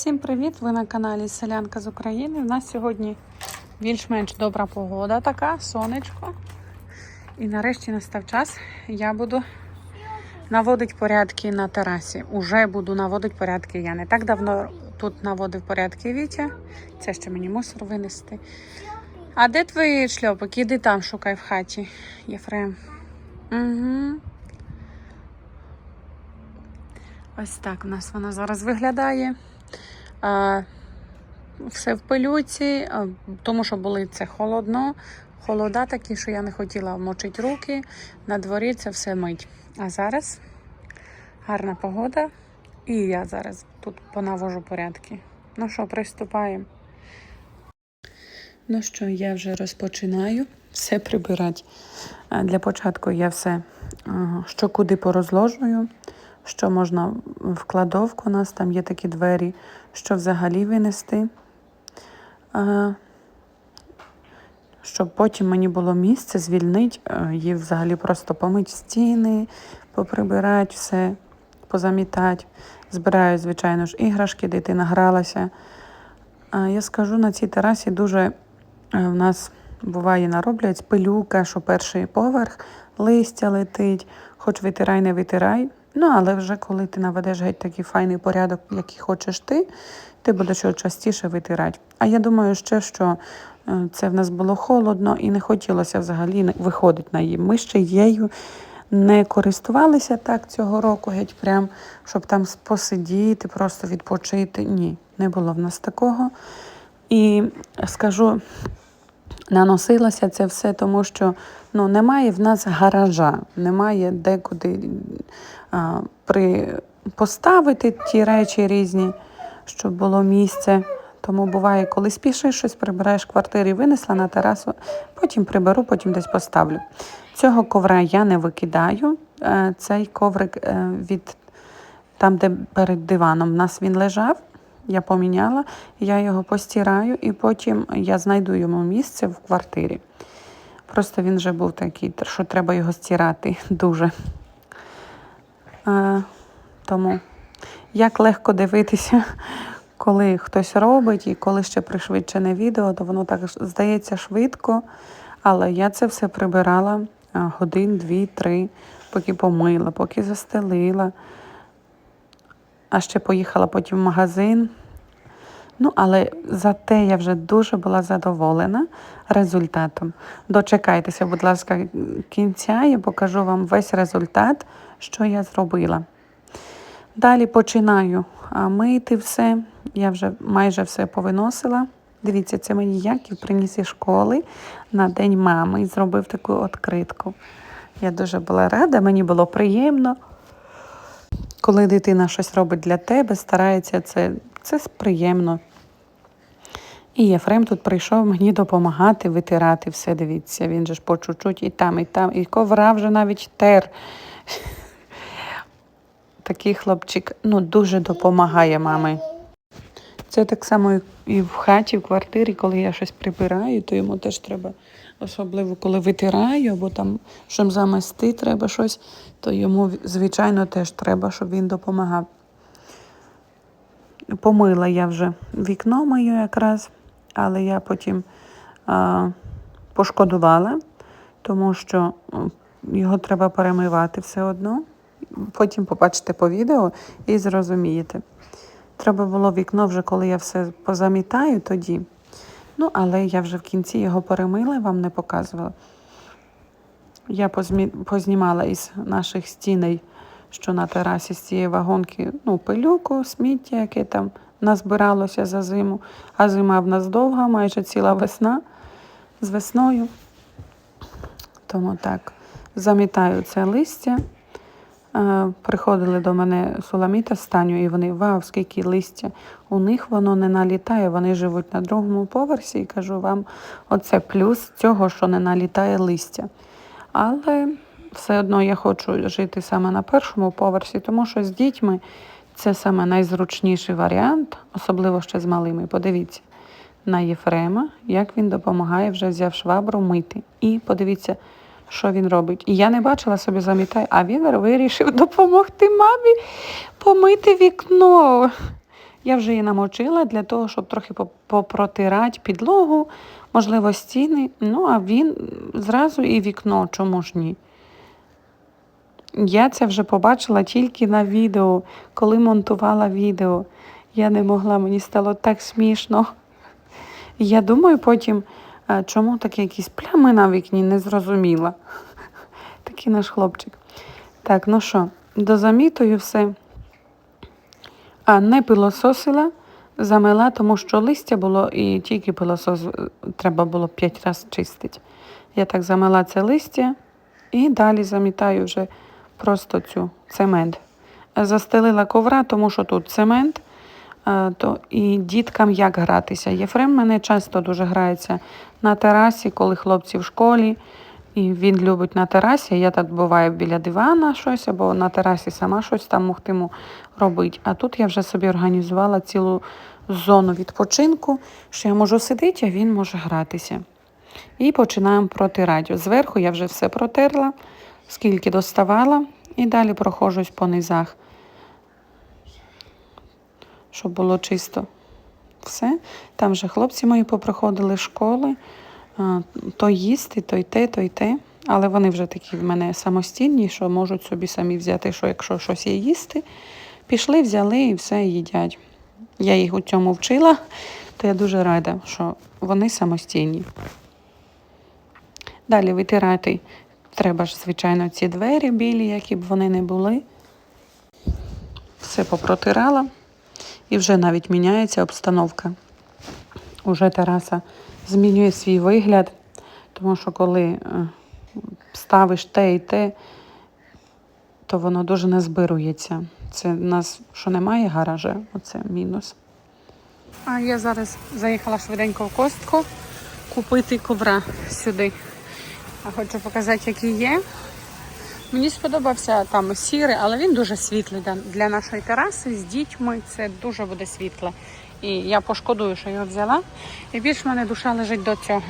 Всім привіт! Ви на каналі Селянка з України. У нас сьогодні більш-менш добра погода така, сонечко. І нарешті настав час. Я буду наводити порядки на терасі. Уже буду наводити порядки. Я не так давно тут наводив порядки Вітя. Це ще мені мусор винести. А де твої шльопики? Іди там шукай в хаті, Єфрем. Угу. Ось так у нас вона зараз виглядає. Все в пилюці, тому що були це холодно, холода такі, що я не хотіла вмочити руки. На дворі це все мить. А зараз гарна погода, і я зараз тут понавожу порядки. Ну що, приступаємо. Ну що, я вже розпочинаю все прибирати. Для початку я все, що куди порозложую що можна в кладовку, у нас там є такі двері, що взагалі винести, щоб потім мені було місце звільнити, її взагалі просто помити стіни, поприбирати все, позамітати. Збираю, звичайно ж, іграшки, дитина гралася. Я скажу, на цій терасі дуже е, в нас буває нароблять пилюка, що перший поверх, листя летить, хоч витирай, не витирай. Ну, але вже коли ти наведеш геть такий файний порядок, який хочеш ти, ти будеш його частіше витирати. А я думаю ще, що е, це в нас було холодно і не хотілося взагалі виходити на її. Ми ще її не користувалися так цього року, геть прям, щоб там посидіти, просто відпочити. Ні, не було в нас такого. І скажу, наносилося це все, тому що ну, немає в нас гаража, немає декуди а, при, поставити ті речі різні, щоб було місце. Тому буває, коли спішиш щось, прибираєш в квартирі, винесла на терасу, потім приберу, потім десь поставлю. Цього ковра я не викидаю. Е, Цей коврик е, від там, де перед диваном в нас він лежав, я поміняла, я його постираю і потім я знайду йому місце в квартирі. Просто він вже був такий, що треба його стирати дуже. Е, тому як легко дивитися, коли хтось робить, і коли ще пришвидшене відео, то воно так здається швидко. Але я це все прибирала годин, дві, три, поки помила, поки застелила. А ще поїхала потім в магазин. Ну, але зате я вже дуже була задоволена результатом. Дочекайтеся, будь ласка, кінця, я покажу вам весь результат, що я зробила. Далі починаю мити все. Я вже майже все повиносила. Дивіться, це мені Яків приніс із школи на День мами і зробив таку відкритку. Я дуже була рада, мені було приємно. Коли дитина щось робить для тебе, старається це, це приємно. І Єфрем тут прийшов мені допомагати витирати все. Дивіться, він же ж по чуть-чуть і там, і там, і ковра вже навіть тер. Такий хлопчик ну, дуже допомагає мамі. Це так само і- в хаті, в квартирі, коли я щось прибираю, то йому теж треба, особливо коли витираю, або там щоб замести треба щось, то йому, звичайно, теж треба, щоб він допомагав. Помила я вже вікно моє якраз, але я потім а, пошкодувала, тому що його треба перемивати все одно. Потім побачите по відео і зрозумієте. Треба було вікно вже, коли я все позамітаю тоді. Ну, але я вже в кінці його перемила, вам не показувала. Я позмі... познімала із наших стіней, що на терасі з цієї вагонки, ну, пилюку, сміття, яке там назбиралося за зиму. А зима в нас довга, майже ціла весна з весною. Тому так, замітаю це листя. Е, Приходили до мене Суламіта з і вони вау, скільки листя. У них воно не налітає, вони живуть на другому поверсі, і кажу вам, оце плюс цього, що не налітає листя. Але все одно я хочу жити саме на першому поверсі, тому що з дітьми це саме найзручніший варіант, особливо ще з малими. Подивіться на Єфрема, як він допомагає, вже взяв швабру мити. І подивіться, що він робить. І я не бачила собі замітай, а він вирішив допомогти мамі помити вікно. Я вже її намочила для того, щоб трохи попротирати підлогу, можливо, стіни. Ну, а він зразу і вікно, чому ж ні? Я це вже побачила тільки на відео, коли монтувала відео. Я не могла, мені стало так смішно. Я думаю потім, чому такі якісь плями на вікні, не зрозуміла. Такий наш хлопчик. Так, ну що, дозамітую все. А не пилососила, замила, тому що листя було і тільки пилосос е, треба було 5 разів чистити. Я так замила це листя і далі замітаю вже просто цю цемент. Застелила ковра, тому що тут цемент. Е, То і діткам як гратися. Єфрем мене часто дуже грається на терасі, коли хлопці в школі. І він любить на терасі. Я так буваю біля дивана щось, або на терасі сама щось там могтиму робити. А тут я вже собі організувала цілу зону відпочинку, що я можу сидіти, а він може гратися. І починаємо протирати. Зверху я вже все протерла, скільки доставала, і далі проходжусь по низах, щоб було чисто. Все. Там вже хлопці мої попроходили школи, то їсти, то й те, то й те. Але вони вже такі в мене самостійні, що можуть собі самі взяти, що якщо щось є їсти, пішли, взяли і все їдять. Я їх у цьому вчила, то я дуже рада, що вони самостійні. Далі витирати треба ж, звичайно, ці двері білі, які б вони не були. Все попротирала і вже навіть міняється обстановка. Уже тераса змінює свій вигляд, тому що коли е, ставиш те і те, то воно дуже не збирується. Це в нас що немає гаража, оце мінус. А я зараз заїхала швиденько в костку купити ковра сюди. А хочу показати, який є. Мені сподобався там сірий, але він дуже світлий для- нашої тераси з дітьми. Це дуже буде світле. І я пошкодую, що його взяла. І більш в мене душа лежить до цього.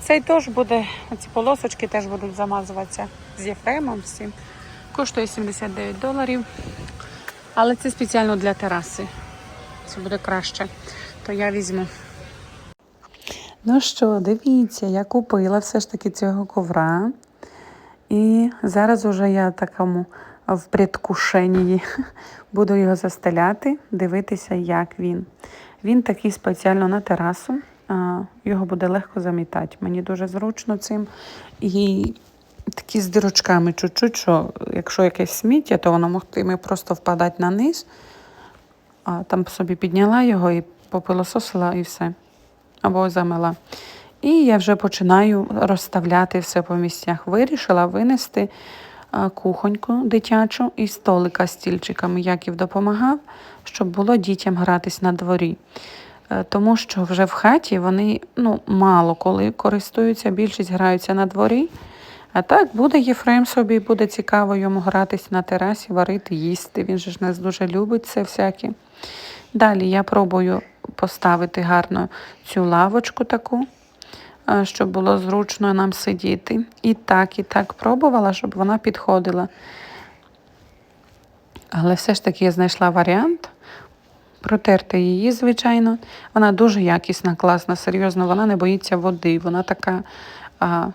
Цей теж буде, ці полосочки теж будуть замазуватися з єфремом. Всім. Коштує 79 доларів. Але це спеціально для тераси. Це буде краще. То я візьму. Ну що, дивіться, я купила все ж таки цього ковра. І зараз уже я такому в предвкушенні буду його застеляти, дивитися, як він. Він такий спеціально на терасу. Його буде легко замітати. Мені дуже зручно цим. І такі з дирочками чуть-чуть, що якщо якесь сміття, то воно могтиме просто впадати на низ. А там собі підняла його і попилососила і все. Або замила. І я вже починаю розставляти все по місцях. Вирішила винести кухоньку дитячу і столика з стільчиками, Яків допомагав, щоб було дітям гратись на дворі. Е, Тому що вже в хаті вони ну, мало коли користуються, більшість граються на дворі. А так буде Єфрем собі, буде цікаво йому гратись на терасі, варити, їсти. Він же ж нас дуже любить це всяке. Далі я пробую поставити гарно цю лавочку таку, щоб було зручно нам сидіти. І так, і так пробувала, щоб вона підходила. Але все ж таки я знайшла варіант. Протерти її, звичайно. Вона дуже якісна, класна, серйозно, вона не боїться води. Вона така а,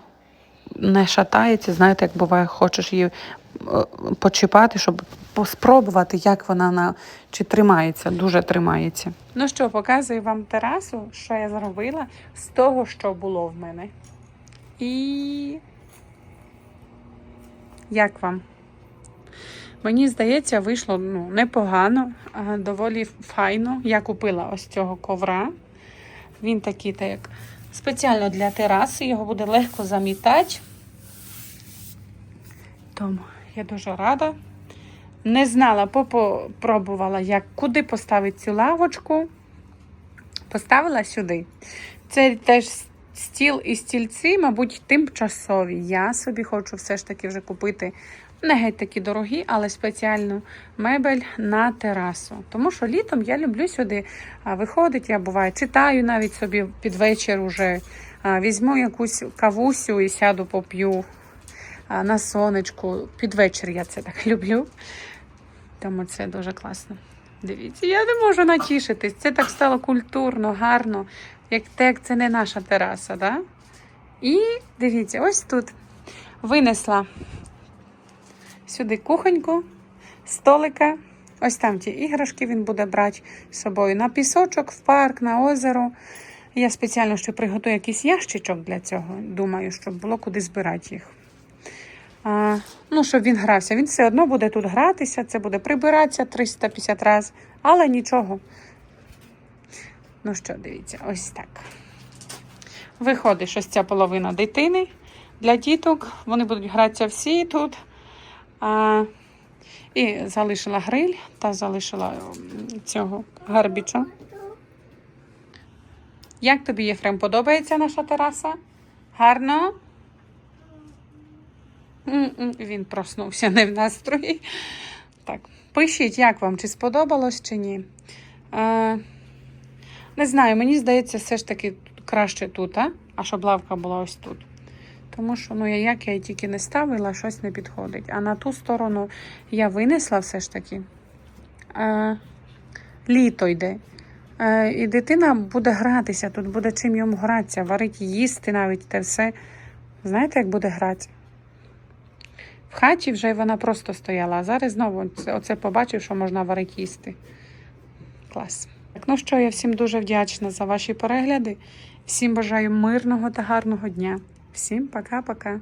не шатається. Знаєте, як буває, хочеш її е, почіпати, щоб спробувати, як вона на чи тримається, дуже тримається. Ну що, показую вам терасу, що я зробила з того, що було в мене. І як вам? Мені здається, вийшло ну, непогано, доволі файно. Я купила ось цього ковра. Він такий, так як спеціально для тераси, його буде легко замітати. Тому я дуже рада. Не знала, попробувала, як куди поставити цю лавочку. Поставила сюди. Це теж стіл і стільці, мабуть, тимчасові. Я собі хочу все ж таки вже купити не геть такі дорогі, але спеціальну мебель на терасу. Тому що літом я люблю сюди виходити, я буває, читаю навіть собі під вечір уже. Візьму якусь кавусю і сяду поп'ю на сонечку. Під вечір я це так люблю. Тому це дуже класно. Дивіться, я не можу натішитись. Це так стало культурно, гарно, як те, як це не наша тераса, да? І дивіться, ось тут винесла сюди кухоньку, столика. Ось там ті іграшки він буде брати з собою на пісочок, в парк, на озеро. Я спеціально ще приготую якийсь ящичок для цього. Думаю, щоб було куди збирати їх. А, ну, щоб він грався. Він все одно буде тут гратися, це буде прибиратися 350 разів, але нічого. Ну що, дивіться, ось так. Виходить, що ця половина дитини для діток. Вони будуть гратися всі тут. А, і залишила гриль та залишила цього гарбіча. Як тобі, Єфрем, подобається наша тераса? Гарно? Він проснувся не в настрої. Так, пишіть, як вам, чи сподобалось, чи ні. Е, не знаю, мені здається, все ж таки краще тут, а? а щоб лавка була ось тут. Тому що, ну, я як я її тільки не ставила, щось не підходить. А на ту сторону я винесла все ж таки. Е, літо йде. Е, і дитина буде гратися, тут буде чим йому гратися, варити, їсти навіть те все. Знаєте, як буде гратися? В хаті вже вона просто стояла, а зараз знову оце побачив, що можна варити їсти. Клас. Так, ну що, я всім дуже вдячна за ваші перегляди. Всім бажаю мирного та гарного дня. Всім пока-пока.